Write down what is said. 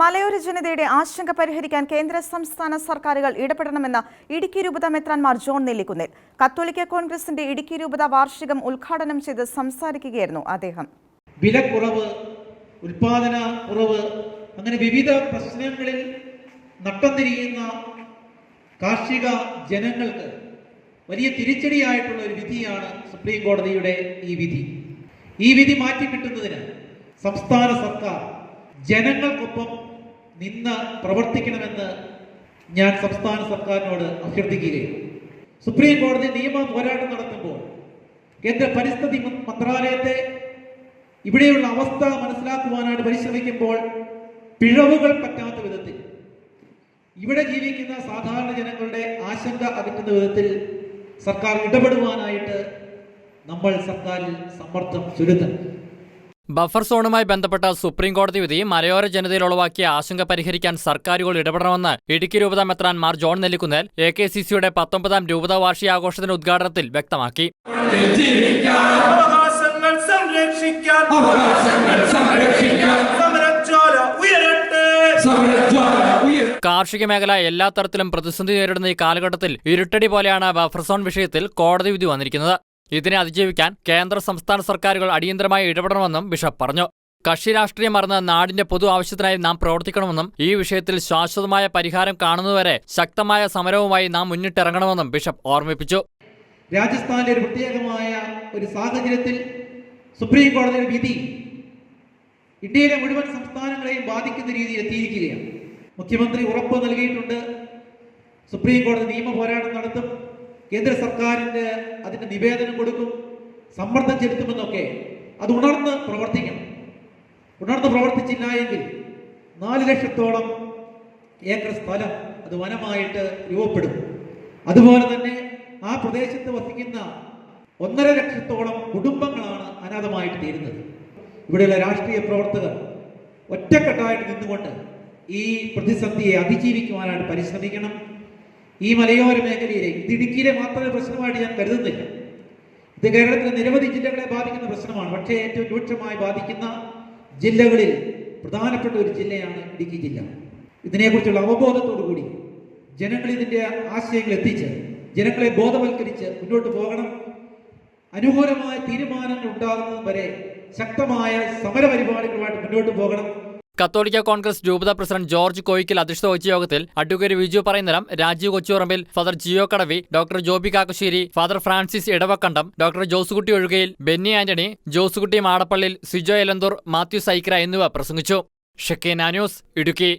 മലയോര ജനതയുടെ ആശങ്ക പരിഹരിക്കാൻ കേന്ദ്ര സംസ്ഥാന സർക്കാരുകൾ ഇടപെടണമെന്ന് ഇടുക്കി രൂപത മെത്രാൻമാർ ജോൺ നെല്ലിക്കുന്നിൽ. കത്തോലിക്ക കോൺഗ്രസിന്റെ ഇടുക്കി രൂപത വാർഷികം ഉദ്ഘാടനം ചെയ്ത് സംസാരിക്കുകയായിരുന്നു അദ്ദേഹം. വിലക്കുറവ് ഉൽപാദന കുറവ് അങ്ങനെ വിവിധ പ്രശ്നങ്ങളിൽ നട്ടംതിരിയുന്ന കാർഷിക ജനങ്ങൾക്ക് വലിയ തിരിച്ചടിയായിട്ടുള്ള ഒരു വിധിയാണ് സുപ്രീം കോടതിയുടെ ഈ വിധി. ഈ വിധി മാറ്റി കിട്ടുന്നതിന് സംസ്ഥാന സർക്കാർ ജനങ്ങൾക്കൊപ്പം നിന്ന് പ്രവർത്തിക്കണമെന്ന് ഞാൻ സംസ്ഥാന സർക്കാരിനോട് അഭ്യർത്ഥിക്കുകയാണ്. സുപ്രീം കോടതി നിയമ പോരാട്ടം നടത്തുമ്പോൾ കേന്ദ്ര പരിസ്ഥിതി മന്ത്രാലയത്തെ ഇവിടെയുള്ള അവസ്ഥ മനസ്സിലാക്കുവാനായിട്ട് പരിശ്രമിക്കുമ്പോൾ പിഴവുകൾ പറ്റാത്ത വിധത്തിൽ ഇവിടെ ജീവിക്കുന്ന സാധാരണ ജനങ്ങളുടെ ആശങ്ക അകറ്റുന്ന വിധത്തിൽ സർക്കാർ ഇടപെടുവാനായിട്ട് നമ്മൾ സർക്കാരിൽ സമ്മർദ്ദം ചെലുത്തണം ബഫർ സോണുമായി ബന്ധപ്പെട്ട സുപ്രീം കോടതി വിധി മലയോര ജനതയിൽ ഉളവാക്കിയ ആശങ്ക പരിഹരിക്കാൻ സർക്കാരുകൾ ഇടപെടണമെന്ന് ഇടുക്കി രൂപത മെത്രാൻ Mar John Nellikunnel A K C സിയുടെ പത്തൊമ്പതാം രൂപത വാർഷികാഘോഷത്തിന്റെ ഉദ്ഘാടനത്തിൽ വ്യക്തമാക്കി. കാർഷിക മേഖല എല്ലാ തരത്തിലും പ്രതിസന്ധി നേരിടുന്ന ഈ കാലഘട്ടത്തിൽ ഇരുട്ടടി പോലെയാണ് ബഫർ സോൺ വിഷയത്തിൽ കോടതി വിധി വന്നിരിക്കുന്നത്. ഇതിനെ അതിജീവിക്കാൻ കേന്ദ്ര സംസ്ഥാന സർക്കാരുകൾ അടിയന്തരമായി ഇടപെടണമെന്നും ബിഷപ്പ് പറഞ്ഞു. കക്ഷി രാഷ്ട്രീയം മറന്ന് നാടിന്റെ പൊതു ആവശ്യത്തിനായി നാം പ്രവർത്തിക്കണമെന്നും ഈ വിഷയത്തിൽ ശാശ്വതമായ പരിഹാരം കാണുന്നതുവരെ ശക്തമായ സമരവുമായി നാം മുന്നിട്ടിറങ്ങണമെന്നും ബിഷപ്പ് ഓർമ്മിപ്പിച്ചു. രാജസ്ഥാനിലെ ഒരു പ്രത്യേകമായ ഒരു സാഹചര്യത്തിൽ സുപ്രീം കോടതിയുടെ വിധി ഇന്ത്യയിലെ മുഴുവൻ സംസ്ഥാനങ്ങളെയും ബാധിക്കുന്ന രീതിയിൽ എത്തിയിരിക്കുകയാണ്. മുഖ്യമന്ത്രി ഉറപ്പ് നൽകിയിട്ടുണ്ട്. സുപ്രീം കോടതി നിയമ പോരാട്ടം നടത്തും. കേന്ദ്ര സർക്കാരിന്റെ അതിന്റെ നിവേദനം കൊടുക്കും സമ്മർദ്ദം ചെലുത്തുമെന്നൊക്കെ. അത് ഉണർന്ന് പ്രവർത്തിക്കണം. ഉണർന്ന് പ്രവർത്തിച്ചില്ല എങ്കിൽ നാല് ലക്ഷത്തോളം ഏക്കർ സ്ഥലം അത് വനമായിട്ട് രൂപപ്പെടും. അതുപോലെ തന്നെ ആ പ്രദേശത്ത് വസിക്കുന്ന ഒന്നര ലക്ഷത്തോളം കുടുംബങ്ങളാണ് അനാഥമായിട്ട് തീരുന്നത്. ഇവിടെയുള്ള രാഷ്ട്രീയ പ്രവർത്തകർ ഒറ്റക്കെട്ടായിട്ട് നിന്നുകൊണ്ട് ഈ പ്രതിസന്ധിയെ അതിജീവിക്കുവാനായിട്ട് പരിശ്രമിക്കണം. ഈ മലയോര മേഖലയിലെ ഇത് ഇടുക്കിയിലെ മാത്രമേ പ്രശ്നമായിട്ട് ഞാൻ കരുതുന്നില്ല. ഇത് കേരളത്തിലെ നിരവധി ജില്ലകളെ ബാധിക്കുന്ന പ്രശ്നമാണ്. പക്ഷേ ഏറ്റവും രൂക്ഷമായി ബാധിക്കുന്ന ജില്ലകളിൽ പ്രധാനപ്പെട്ട ഒരു ജില്ലയാണ് ഇടുക്കി ജില്ല. ഇതിനെക്കുറിച്ചുള്ള അവബോധത്തോടു കൂടി ജനങ്ങൾ ഇതിന്റെ ആശയങ്ങൾ എത്തിച്ച് ജനങ്ങളെ ബോധവൽക്കരിച്ച് മുന്നോട്ട് പോകണം. അനുകൂലമായ തീരുമാനങ്ങൾ ഉണ്ടാകുന്നത് വരെ ശക്തമായ സമരപരിപാടികളുമായിട്ട് മുന്നോട്ട് പോകണം. കത്തോലിക്ക കോൺഗ്രസ് രൂപത പ്രസിഡന്റ് ജോർജ് കോയിക്കൽ അധ്യക്ഷത വഹിച്ച യോഗത്തിൽ advocate Viju പറയുന്നരം Rajeev Kochurambil father Jio Kadavi doctor Joby Kakkassery father Francis Idavakandam doctor Josekutty Ozhukayil Benny Antony Josekutty Madappallil Sijo Elanthoor Mathew സൈക്ര എന്നിവ പ്രസംഗിച്ചു. ഷക്കേന ന്യൂസ് ഇടുക്കി.